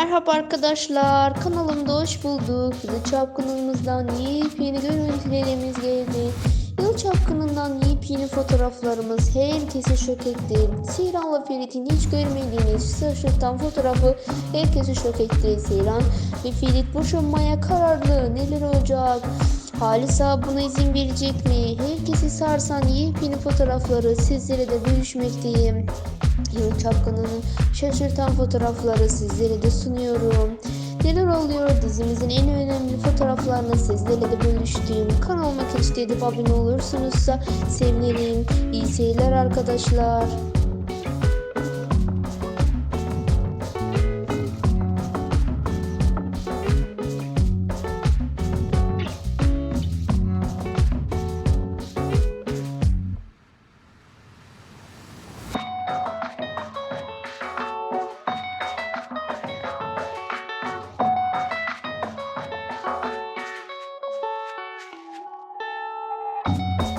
Merhaba arkadaşlar, kanalımda hoş bulduk. Yılı Çapkınımızdan yepyeni görüntülerimiz geldi. Yılı Çapkınından yepyeni fotoğraflarımız herkesi şok etti. Seyran'la Ferit'in hiç görmediğiniz şaşırtan fotoğrafı herkesi şok etti. Seyran ve Ferit boşanmaya kararlı. Neler olacak? Halisa buna izin verecek mi? Herkesi sarsan yepyeni fotoğrafları sizlere de bölüşmekteyim. Yıl Çapkını'nın şaşırtan fotoğrafları sizlere de sunuyorum. Neler oluyor dizimizin en önemli fotoğraflarını sizlerle de bölüştüğüm kanalıma keşke edip abone olursunuzsa sevinirim. İyi seyirler arkadaşlar. Bye.